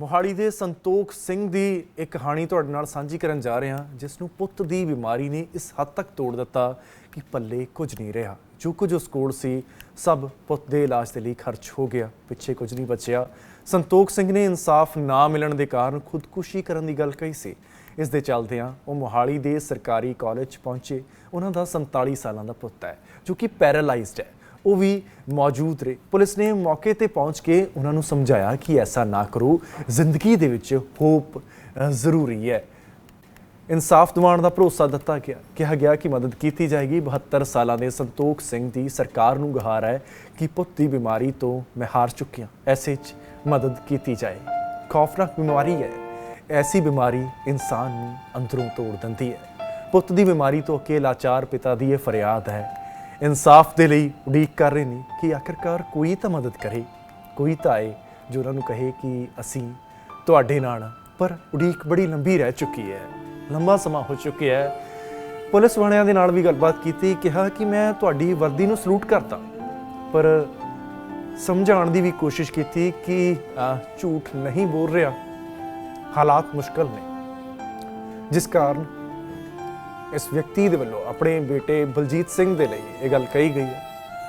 ਮੋਹਾਲੀ ਦੇ ਸੰਤੋਖ ਸਿੰਘ ਦੀ ਇੱਕ ਕਹਾਣੀ ਤੁਹਾਡੇ ਨਾਲ ਸਾਂਝੀ ਕਰਨ ਜਾ ਰਹੇ ਹਾਂ ਜਿਸ ਨੂੰ ਪੁੱਤ ਦੀ ਬਿਮਾਰੀ ਨੇ ਇਸ ਹੱਦ ਤੱਕ ਤੋੜ ਦਿੱਤਾ ਕਿ ਪੱਲੇ ਕੁਝ ਨਹੀਂ ਰਿਹਾ। ਜੋ ਕੁਝ ਉਸ ਕੋਲ ਸੀ, ਸਭ ਪੁੱਤ ਦੇ ਇਲਾਜ ਦੇ ਲਈ ਖਰਚ ਹੋ ਗਿਆ, ਪਿੱਛੇ ਕੁਝ ਨਹੀਂ ਬਚਿਆ। ਸੰਤੋਖ ਸਿੰਘ ਨੇ ਇਨਸਾਫ ਨਾ ਮਿਲਣ ਦੇ ਕਾਰਨ ਖੁਦਕੁਸ਼ੀ ਕਰਨ ਦੀ ਗੱਲ ਕਹੀ ਸੀ। ਇਸ ਦੇ ਚੱਲਦਿਆਂ ਉਹ ਮੋਹਾਲੀ ਦੇ ਸਰਕਾਰੀ ਕਾਲਜ ਪਹੁੰਚੇ। ਉਹਨਾਂ ਦਾ 47 ਸਾਲਾਂ ਦਾ ਪੁੱਤ ਹੈ, ਜੋ ਕਿ ਪੈਰਾਲਾਈਜ਼ਡ ਹੈ। ਉਹ ਵੀ ਮੌਜੂਦ ਰਹੇ। ਪੁਲਿਸ ਨੇ ਮੌਕੇ ਤੇ ਪਹੁੰਚ ਕੇ ਉਹਨਾਂ ਨੂੰ ਸਮਝਾਇਆ ਕਿ ਐਸਾ ਨਾ ਕਰੋ। ਜ਼ਿੰਦਗੀ ਦੇ ਵਿੱਚ ਹੋਪ ਜ਼ਰੂਰੀ ਹੈ। ਇਨਸਾਫ ਦਿਵਾਉਣ ਦਾ ਭਰੋਸਾ ਦਿੱਤਾ ਗਿਆ। ਕਿਹਾ ਗਿਆ ਕਿ ਮਦਦ ਕੀਤੀ ਜਾਏਗੀ। 72 ਸਾਲਾਂ ਦੇ ਸੰਤੋਖ ਸਿੰਘ ਦੀ ਸਰਕਾਰ ਨੂੰ ਗਹਾਰ ਹੈ ਕਿ ਪੁੱਤ ਦੀ ਬਿਮਾਰੀ ਤੋਂ ਮੈਂ ਹਾਰ ਚੁੱਕਿਆ ਐਸੇ 'ਚ ਮਦਦ ਕੀਤੀ ਜਾਏ। ਖੌਫਨਾਕ ਬਿਮਾਰੀ ਹੈ। ਐਸੀ ਬਿਮਾਰੀ ਇਨਸਾਨ ਨੂੰ ਅੰਦਰੋਂ ਤੋੜ ਦਿੰਦੀ ਹੈ। ਪੁੱਤ ਦੀ ਬਿਮਾਰੀ ਤੋਂ ਅਕੇ ਲਾਚਾਰ ਪਿਤਾ ਦੀ ਇਹ ਫਰਿਆਦ ਹੈ ਇਨਸਾਫ ਦੇ ਲਈ ਉਡੀਕ ਕਰ ਰਹੇ ਨੇ ਕਿ ਆਖਰਕਾਰ ਕੋਈ ਤਾਂ ਮਦਦ ਕਰੇ, ਕੋਈ ਤਾਂ ਆਏ ਜੋ ਉਹਨਾਂ ਨੂੰ ਕਹੇ ਕਿ ਅਸੀਂ ਤੁਹਾਡੇ ਨਾਲ ਪਰ ਉਡੀਕ ਬੜੀ ਲੰਬੀ ਰਹਿ ਚੁੱਕੀ ਹੈ, ਲੰਬਾ ਸਮਾਂ ਹੋ ਚੁੱਕਿਆ ਹੈ। ਪੁਲਿਸ ਵਾਲਿਆਂ ਦੇ ਨਾਲ ਵੀ ਗੱਲਬਾਤ ਕੀਤੀ, ਕਿਹਾ ਕਿ ਮੈਂ ਤੁਹਾਡੀ ਵਰਦੀ ਨੂੰ ਸਲੂਟ ਕਰਦਾ ਪਰ ਸਮਝਾਉਣ ਦੀ ਵੀ ਕੋਸ਼ਿਸ਼ ਕੀਤੀ ਕਿ ਝੂਠ ਨਹੀਂ ਬੋਲ ਰਿਹਾ। ਹਾਲਾਤ ਮੁਸ਼ਕਲ ਨੇ। ਜਿਸ ਕਾਰਨ ਇਸ ਵਿਅਕਤੀ ਦੇ ਵੱਲੋਂ ਆਪਣੇ ਬੇਟੇ ਬਲਜੀਤ ਸਿੰਘ ਦੇ ਲਈ ਇਹ ਗੱਲ ਕਹੀ ਗਈ ਹੈ।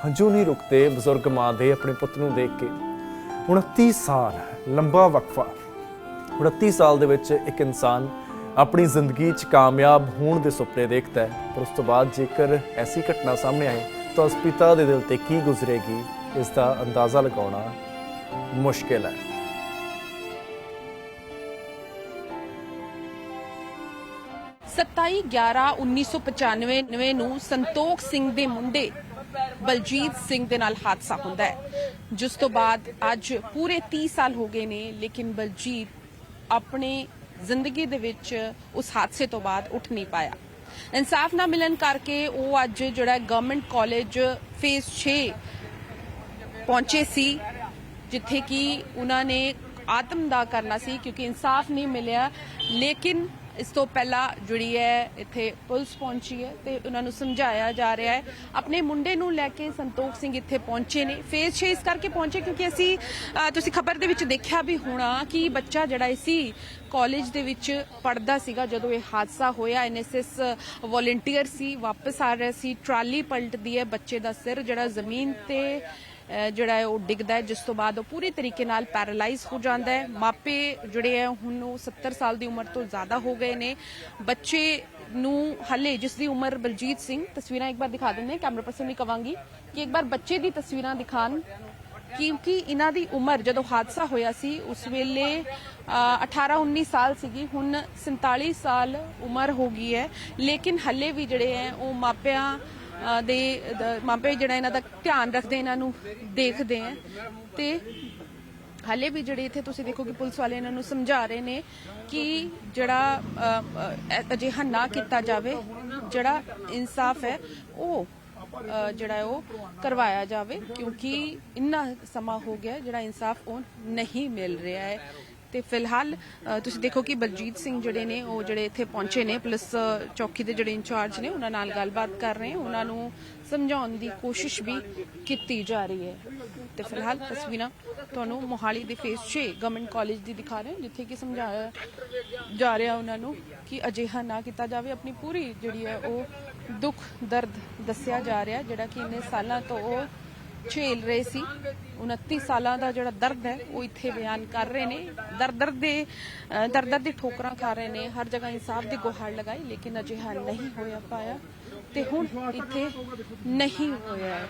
ਹੰਝੂ ਨਹੀਂ ਰੁਕਦੇ ਬਜ਼ੁਰਗ ਮਾਂ ਦੇ ਆਪਣੇ ਪੁੱਤ ਨੂੰ ਦੇਖ ਕੇ। 29 ਸਾਲ ਲੰਬਾ ਵਕਫਾ। 29 ਸਾਲ ਦੇ ਵਿੱਚ ਇੱਕ ਇਨਸਾਨ ਆਪਣੀ ਜ਼ਿੰਦਗੀ 'ਚ ਕਾਮਯਾਬ ਹੋਣ ਦੇ ਸੁਪਨੇ ਦੇਖਦਾ ਹੈ, ਪਰ ਉਸ ਤੋਂ ਬਾਅਦ ਜੇਕਰ ਐਸੀ ਘਟਨਾ ਸਾਹਮਣੇ ਆਏ, ਤਾਂ ਉਸ ਪਿਤਾ ਦੇ ਦਿਲ ਤੇ ਕੀ ਗੁਜ਼ਰੇਗੀ, ਇਸ ਦਾ ਅੰਦਾਜ਼ਾ ਲਗਾਉਣਾ ਮੁਸ਼ਕਿਲ ਹੈ। 27/11/1995 ਨੂੰ ਸੰਤੋਖ ਸਿੰਘ ਦੇ ਮੁੰਡੇ ਬਲਜੀਤ ਸਿੰਘ ਦੇ ਨਾਲ ਹਾਦਸਾ ਹੁੰਦਾ ਹੈ, ਜਿਸ ਤੋਂ ਬਾਅਦ ਅੱਜ ਪੂਰੇ 30 ਸਾਲ ਹੋ ਗਏ ਨੇ, ਲੇਕਿਨ ਬਲਜੀਤ ਆਪਣੇ ਜ਼ਿੰਦਗੀ ਦੇ ਵਿੱਚ ਉਸ ਹਾਦਸੇ ਤੋਂ ਬਾਅਦ ਉੱਠ ਨਹੀਂ ਪਾਇਆ। ਇਨਸਾਫ ਨਾ ਮਿਲਣ ਕਰਕੇ ਉਹ ਅੱਜ ਜਿਹੜਾ ਗਵਰਨਮੈਂਟ ਕਾਲਜ ਫੇਸ 6 ਪਹੁੰਚੇ ਸੀ, ਜਿੱਥੇ ਕਿ ਉਹਨਾਂ ਨੇ ਆਤਮ ਦਾ ਕਰਨਾ ਸੀ, ਕਿਉਂਕਿ ਇਨਸਾਫ ਨਹੀਂ ਮਿਲਿਆ, ਲੇਕਿਨ ਇਸ ਤੋਂ ਪਹਿਲਾਂ ਜਿਹੜੀ ਹੈ, ਇੱਥੇ ਪੁਲਿਸ ਪਹੁੰਚੀ ਹੈ ਤੇ ਉਹਨਾਂ ਨੂੰ ਸਮਝਾਇਆ ਜਾ ਰਿਹਾ ਹੈ। ਆਪਣੇ ਮੁੰਡੇ ਨੂੰ ਲੈ ਕੇ ਸੰਤੋਖ ਸਿੰਘ ਇੱਥੇ ਪਹੁੰਚੇ ਨੇ। ਫੇਸ 6 ਇਸ ਕਰਕੇ ਪਹੁੰਚੇ ਕਿਉਂਕਿ ਅਸੀਂ ਤੁਸੀਂ ਖਬਰ ਦੇ ਵਿੱਚ ਦੇਖਿਆ ਵੀ ਹੋਣਾ ਕਿ ਬੱਚਾ ਜਿਹੜਾ ਸੀ ਕਾਲਜ ਦੇ ਵਿੱਚ ਪੜਦਾ ਸੀਗਾ ਜਦੋਂ ਇਹ ਹਾਦਸਾ ਹੋਇਆ। ਐਨਐਸਐਸ ਵੋਲੰਟੀਅਰ ਸੀ, ਵਾਪਸ ਆ ਰਿਹਾ ਸੀ। ਟਰਾਲੀ ਪਲਟਦੀ ਹੈ। ਬੱਚੇ ਦਾ ਸਿਰ ਜਿਹੜਾ ਜ਼ਮੀਨ ਤੇ ਜਿਹੜਾ ਹੈ, ਉਹ ਡਿੱਗਦਾ ਹੈ, ਜਿਸ ਤੋਂ ਬਾਅਦ ਉਹ ਪੂਰੀ ਤਰੀਕੇ ਨਾਲ ਪੈਰਾਲਾਈਜ਼ ਹੋ ਜਾਂਦਾ ਹੈ। ਮਾਪੇ ਜਿਹੜੇ ਹੈ, ਹੁਣ ਉਹ 70 ਸਾਲ ਦੀ ਉਮਰ ਤੋਂ ਜ਼ਿਆਦਾ ਹੋ ਗਏ ਨੇ। ਬੱਚੇ ਨੂੰ ਹਲੇ ਜਿਸ ਦੀ ਉਮਰ ਬਲਜੀਤ ਸਿੰਘ, ਤਸਵੀਰਾਂ ਇੱਕ ਵਾਰ ਦਿਖਾ ਦਿੰਦੇ ਕੈਮਰਾ ਪਰਸਨ ਨੂੰ ਕਵਾਂਗੀ ਕਿ ਇੱਕ ਵਾਰ ਬੱਚੇ ਦੀ ਤਸਵੀਰਾਂ ਦਿਖਾਣ। ਕਿਉਂਕਿ ਇਹਨਾਂ ਦੀ ਉਮਰ ਜਦੋਂ ਹਾਦਸਾ ਹੋਇਆ ਸੀ, ਉਸ ਵੇਲੇ 18 19 ਸਾਲ ਸੀਗੀ। ਹੁਣ 47 ਸਾਲ ਉਮਰ ਹੋ ਗਈ ਹੈ। ਲੇਕਿਨ ਹੱਲੇ ਵੀ ਜਿਹੜੇ ਹੈ, ਉਹ ਮਾਪਿਆਂ ਦੇ ਮਾਪੇ ਜਿਹੜਾ ਇਹਨਾਂ ਦਾ ਧਿਆਨ ਰੱਖਦੇ, ਇਹਨਾਂ ਨੂੰ ਦੇਖਦੇ ਆ। ਤੇ ਹਲੇ ਵੀ ਜਿਹੜੇ ਇੱਥੇ ਤੁਸੀਂ ਦੇਖੋ ਕਿ ਪੁਲਿਸ ਵਾਲੇ ਇਹਨਾਂ ਨੂੰ ਸਮਝਾ ਰਹੇ ਨੇ ਕਿ ਜਿਹੜਾ ਅਜਿਹਾ ਨਾ ਕੀਤਾ ਜਾਵੇ, ਜਿਹੜਾ ਇਨਸਾਫ ਹੈ, ਉਹ ਜਿਹੜਾ ਉਹ ਕਰਵਾਇਆ ਜਾਵੇ, ਕਿਉਂਕਿ ਇੰਨਾ ਸਮਾਂ ਹੋ ਗਿਆ ਜਿਹੜਾ ਇਨਸਾਫ ਉਹ ਨਹੀਂ ਮਿਲ ਰਿਹਾ ਹੈ। ਤੇ ਫਿਲਹਾਲ ਤੁਸੀਂ ਦੇਖੋ ਕਿ ਬਲਜੀਤ ਸਿੰਘ ਜਿਹੜੇ ਨੇ ਉਹ ਜਿਹੜੇ ਇੱਥੇ ਪਹੁੰਚੇ ਨੇ ਪੁਲਿਸ ਚੌਕੀ ਦੇ ਜਿਹੜੇ ਇੰਚਾਰਜ ਨੇ ਉਹਨਾਂ ਨਾਲ ਗੱਲਬਾਤ ਕਰ ਰਹੇ ਉਹਨਾਂ ਨੂੰ ਸਮਝਾਉਣ ਦੀ ਕੋਸ਼ਿਸ਼ ਵੀ ਕੀਤੀ ਜਾ ਰਹੀ ਹੈ। ਤੇ ਫਿਲਹਾਲ ਤਸਵੀਰਾਂ ਤੁਹਾਨੂੰ ਮੋਹਾਲੀ ਦੇ ਫੇਸ 6 ਗਵਰਨਮੈਂਟ ਕਾਲਜ ਦੀ ਦਿਖਾ ਰਹੇ ਹਾਂ, ਜਿੱਥੇ ਕਿ ਸਮਝਾਇਆ ਜਾ ਰਿਹਾ ਉਹਨਾਂ ਨੂੰ ਕਿ ਅਜਿਹਾ ਨਾ ਕੀਤਾ ਜਾਵੇ। ਆਪਣੀ ਪੂਰੀ ਜਿਹੜੀ ਹੈ ਉਹ ਦੁੱਖ ਦਰਦ ਦੱਸਿਆ ਜਾ ਰਿਹਾ ਜਿਹੜਾ ਕਿ ਇੰਨੇ ਸਾਲਾਂ ਤੋਂ ਉਹ ਝੇਲ ਰਹੇ ਸੀ। 29 ਸਾਲਾਂ ਦਾ ਜਿਹੜਾ ਦਰਦ ਹੈ ਉਹ ਇੱਥੇ ਬਿਆਨ ਕਰ ਰਹੇ ਨੇ। ਦਰ ਦਰਦ ਦੇ ਅ, ਦੀ ਠੋਕਰਾਂ ਖਾ ਰਹੇ ਨੇ। ਹਰ ਜਗ੍ਹਾ ਇਨਸਾਫ ਦੀ ਗੁਹਾਰ ਲਗਾਈ ਲੇਕਿਨ ਅਜਿਹਾ ਨਹੀਂ ਹੋਇਆ ਪਾਇਆ ਤੇ ਹੁਣ ਇੱਥੇ ਨਹੀਂ ਹੋਇਆ।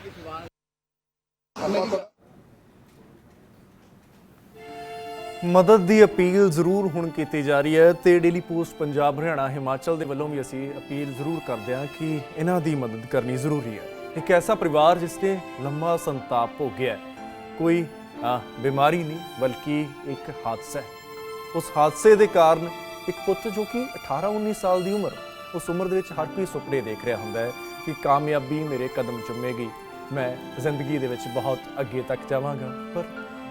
ਮਦਦ ਦੀ ਅਪੀਲ ਜ਼ਰੂਰ ਹੁਣ ਕੀਤੀ ਜਾ ਰਹੀ ਹੈ ਤੇ ਡੇਲੀ ਪੋਸਟ ਪੰਜਾਬ ਹਰਿਆਣਾ ਹਿਮਾਚਲ ਦੇ ਵੱਲੋਂ ਵੀ ਅਸੀਂ ਅਪੀਲ ਜ਼ਰੂਰ ਕਰਦੇ ਹਾਂ ਕਿ ਇਹਨਾਂ ਦੀ ਮਦਦ ਕਰਨੀ ਜ਼ਰੂਰੀ ਹੈ। ਇੱਕ ਐਸਾ ਪਰਿਵਾਰ ਜਿਸ ਤੇ ਲੰਮਾ ਸੰਤਾਪ ਭੋਗਿਆ ਹੈ। ਕੋਈ ਬਿਮਾਰੀ ਨਹੀਂ, ਬਲਕਿ ਇੱਕ ਹਾਦਸਾ ਹੈ। ਉਸ ਹਾਦਸੇ ਦੇ ਕਾਰਨ ਇੱਕ ਪੁੱਤ ਜੋ ਕਿ 18 19 ਸਾਲ ਦੀ ਉਮਰ, ਉਸ ਉਮਰ ਦੇ ਵਿੱਚ ਹਰ ਕੋਈ ਸੁਪਨੇ ਦੇਖ ਰਿਹਾ ਹੁੰਦਾ ਹੈ ਕਿ ਕਾਮਯਾਬੀ ਮੇਰੇ ਕਦਮ ਚੁੰਮੇਗੀ। ਮੈਂ ਜ਼ਿੰਦਗੀ ਦੇ ਵਿੱਚ ਬਹੁਤ ਅੱਗੇ ਤੱਕ ਜਾਵਾਂਗਾ, ਪਰ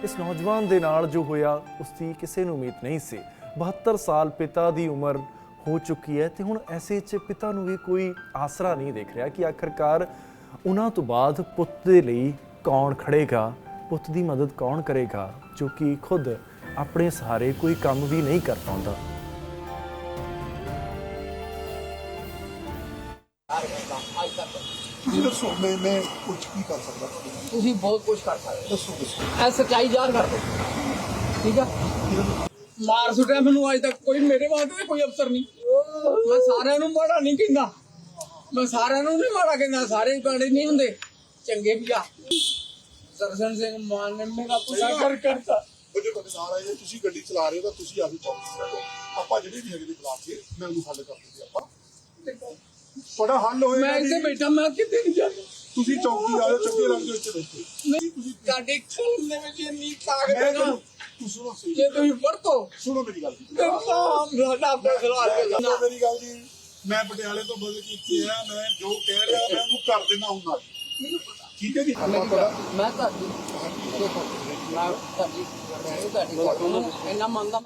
ਇਸ ਨੌਜਵਾਨ ਦੇ ਨਾਲ ਜੋ ਹੋਇਆ, ਉਸ ਦੀ ਕਿਸੇ ਨੂੰ ਉਮੀਦ ਨਹੀਂ ਸੀ। 72 ਸਾਲ ਪਿਤਾ ਦੀ ਉਮਰ ਹੋ ਚੁੱਕੀ ਹੈ ਤੇ ਹੁਣ ਐਸੇ 'ਚ ਪਿਤਾ ਨੂੰ ਵੀ ਕੋਈ ਆਸਰਾ ਨਹੀਂ ਦੇਖ ਰਿਹਾ ਕਿ ਆਖਰਕਾਰ ਉਹਨਾਂ ਤੋਂ ਬਾਅਦ ਪੁੱਤ ਦੇ ਲਈ ਕੌਣ ਖੜੇਗਾ? ਪੁੱਤ ਦੀ ਮਦਦ ਕੌਣ ਕਰੇਗਾ? ਜੋ ਕਿ ਖੁਦ ਆਪਣੇ ਸਹਾਰੇ ਕੋਈ ਕੰਮ ਵੀ ਨਹੀਂ ਕਰ ਪਾਉਂਦਾ। ਤੁਸੀਂ ਦੱਸੋ ਮੈਂ ਮੈਂ ਕੁਝ ਕੀ ਕਰ ਸਕਦਾ? ਤੁਸੀਂ ਬਹੁਤ ਕੁਝ ਕਰ ਸਕਦੇ ਦੱਸੋ ਦੱਸੋ। ਹੋ ਇਹ ਸੱਚਾਈ ਜ਼ਾਹਰ ਕਰ ਦਿਓ ਠੀਕ ਆ? ਮਾਰ ਸੁੱਟਿਆ ਮੈਨੂੰ ਅੱਜ ਤੱਕ। ਕੋਈ ਮੇਰੇ ਵਾਸਤੇ ਕੋਈ ਅਫਸਰ ਨਹੀਂ। ਮੈਂ ਸਾਰਿਆਂ ਨੂੰ ਮਾੜਾ ਨਹੀਂ ਕਹਿੰਦਾ। ਮੈਂ ਸਾਰਿਆਂ ਨੂੰ ਨਹੀਂ ਮਾੜਾ ਕਹਿੰਦਾ ਸਾਰੇ ਬਾੜੇ ਨਹੀਂ ਹੁੰਦੇ। ਚੰਗੇ ਵੀ ਆ। ਦਰਸ਼ਨ ਸਿੰਘ ਮਾਨ ਨੇ ਮੇਰਾ ਪੂਰਾ ਕਰ ਕਰਤਾ ਉਹ ਜੋ ਤੁਹਾਡੇ ਨਾਲ ਆਏ ਤੁਸੀਂ ਗੱਡੀ ਚਲਾ ਰਹੇ ਹੋ ਤਾਂ ਤੁਸੀਂ ਆਪੀ ਚੌਕੀ ਕਰੋ ਆਪਾਂ ਜਿਹੜੇ ਵੀ ਹੈਗੇ ਦੇ ਮੈਂ ਉਹਨੂੰ ਹੱਲ ਕਰ ਦਿੰਦੇ ਆਪਾਂ ਤੁਹਾਡਾ ਹੱਲ ਹੋਏਗਾ ਮੈਂ ਇੱਥੇ। ਬੈਠਾ ਮੈਂ ਕਿਤੇ ਨਹੀਂ ਜਾਣਾ? ਤੁਸੀਂ ਚੌਕੀ ਆ ਜਾਓ ਚੰਗੇ ਰੰਗ ਦੇ ਵਿੱਚ ਬੈਠੋ। ਨਹੀਂ ਤੁਸੀਂ ਤੁਹਾਡੇ ਖੂਨ ਦੇ ਵਿੱਚ ਇੰਨੀ ਤਾਕਤ ਹੈ ਨਾ ਸੁਣੋ ਸਹੀ। ਜੇ ਤੁਸੀਂ ਵਰਤੋ। ਸੁਣੋ ਮੇਰੀ ਗੱਲ ਜੀ। ਨਾਮ ਸਾਡਾ ਫੈਸਲਾ ਮੇਰੀ ਗੱਲ ਜੀ। ਮੈਂ ਪਟਿਆਲੇ ਤੋਂ ਬਦਲ ਕੇ ਇੱਥੇ ਆ ਮੈਂ ਜੋ ਕਹਿ ਰਿਹਾ ਮੈਂ ਉਹਨੂੰ ਕਰ ਦੇਣਾ ਹੁੰਦਾ ਠੀਕ ਹੈ ਜੀ ਮੈਂ ਤੁਹਾਡੀ ਦੇਖੋ ਮੈਂ ਤੁਹਾਡੀ ਤੁਹਾਡੀ ਗੱਲ ਨੂੰ ਇੰਨਾ ਮੰਨਦਾ